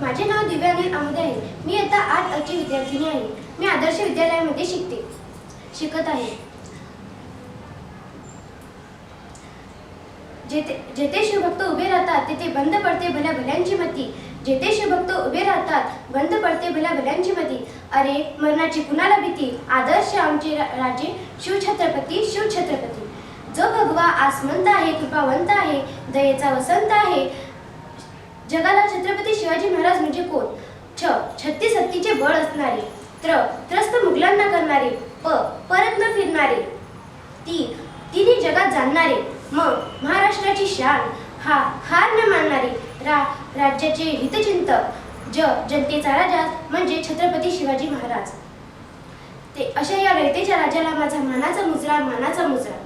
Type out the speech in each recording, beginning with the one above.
माझे नाव दिव्या अनिल आमोदे आहे. मी आता आठ अची विद्यार्थिनी आहे. मी आदर्श विद्यालयामध्ये शिकते. शिकत आहे. जेथे जेथे शिवभक्त उभे राहतात तेथे बंद पडते भल्या भल्यांची मती. जेथे शिवभक्त उभे राहतात बंद पडते भल्या भल्यांची मती. अरे मरणाची कुणाला भीती? आदर्श आमचे राजे शिवछत्रपती शिवछत्रपती. जो भगवा आसमंत आहे कृपावंत आहे दयेचा वसंत आहे जगाला छत्रपती शिवाजी महाराज म्हणजे कोण? छ छत्तीस हत्तीचे बळ असणारे. त्र त्रस्त मुघलांना करणारे. प परत न फिरणारे. ती तिन्ही जगात जाणणारे. म महाराष्ट्राची शान. हा हार न मानणारे. रा राज्याचे हितचिंतक. ज जनतेचा राजा म्हणजे छत्रपती शिवाजी महाराज. ते अशा या रयतेच्या राजाला माझा मानाचा मुजरा मानाचा मुजरा.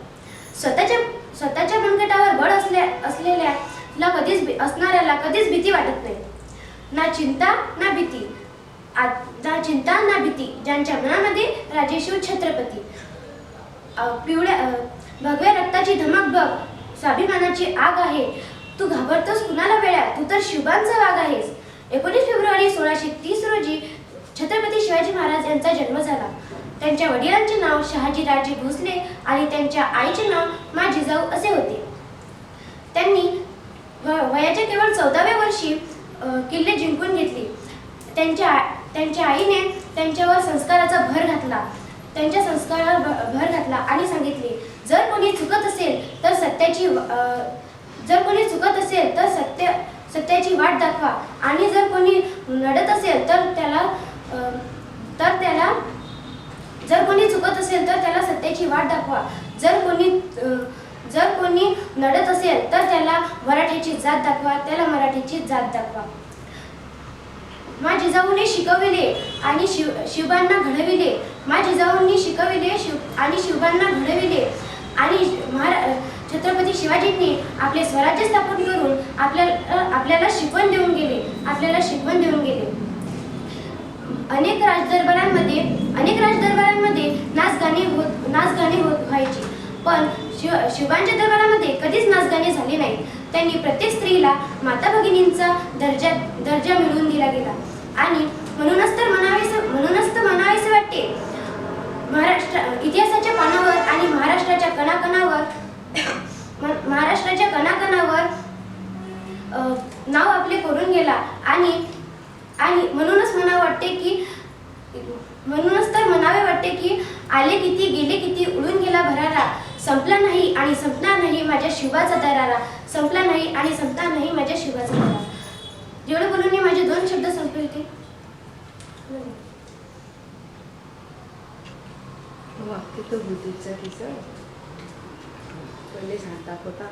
स्वतःच्या स्वतःच्या मनगटावर बळ असल्या असलेल्या ला कधीच भी- असणाऱ्याला कधीच भीती वाटत नाही. ना चिंता ना भीती. आ- ना चिंता ना भीती. ज्यांच्या मनामध्ये राजेशिव छत्रपती. पिवळ्या भगव्या रक्ताची धमक बघ. स्वाभिमानाची आग आहे. तू घाबरतोस कुणाला वेळा तू तर शिवबांचा वाघ आहेस. एकोणीस फेब्रुवारी सोळाशे तीस रोजी छत्रपती शिवाजी महाराज यांचा जन्म झाला. त्यांच्या वडिलांचे नाव शहाजीराजे भोसले आणि त्यांच्या आईचे नाव मा जिजाऊ असे होते. त्यांनी वयाच्या केवळ चौदाव्या वर्षी किल्ले जिंकून घेतली. त्यांच्या त्यांच्या आईने त्यांच्यावर संस्काराचा भर घातला. त्यांच्या संस्कारावर भ- भर घातला आणि सांगितले जर कोणी चुकत असेल तर सत्याची जर कोणी चुकत असेल तर सत्य सत्याची वाट दाखवा. आणि जर कोणी लढत असेल तर त्याला तर त्याला जर कोणी चुकत असेल तर त्याला सत्याची वाट दाखवा. जर कोणी कोणी नडत असेल तर त्याला मराठीची जात दाखवा त्याला मराठीची जात दाखवा. मा जिजाऊने शिकविले आणि शिव शिवबांना घडविले. मा जिजाऊंनी शिकविले शिव आणि शिवबांना घडविले. आणि महारा छत्रपती शिवाजींनी आपले स्वराज्य स्थापन करून आपल्याला आपल्याला शिकवण देऊन गेले. आपल्याला शिकवण देऊन गेले. अनेक राजदरबारांमध्ये अनेक राजदरबारांमध्ये नाच गाणे होत नाच गाणे होत व्हायचे. पण शिव शिवांच्या दरबारामध्ये कधीच नाच झाले नाहीत. त्यांनी प्रत्येक स्त्रीला माता भगिनींचा दर्जा दर्जा मिळवून दिला गेला. आणि म्हणूनच तर म्हणावेसे म्हणूनच तर म्हणावेसे वाटते महाराष्ट्र इतिहासाच्या पानावर आणि महाराष्ट्राच्या कणाकणावर महाराष्ट्राच्या कणाकणावर नाव आपले करून गेला. आणि आणि म्हणूनच म्हणावं वाटते की म्हणूनच तर म्हणावे वाटते की आले किती गेले किती उडून गेला भरारा. संपला नाही आणि संपणार नाही माझ्या शिवाचा दरारा. संपला नाही आणि संपणार नाही माझ्या शिवाचा दरारा. एवढं बोलून मी माझे दोन शब्द संपले होते. वाक्य तर बुद्धीचा तिचं पहिले सांगता होता.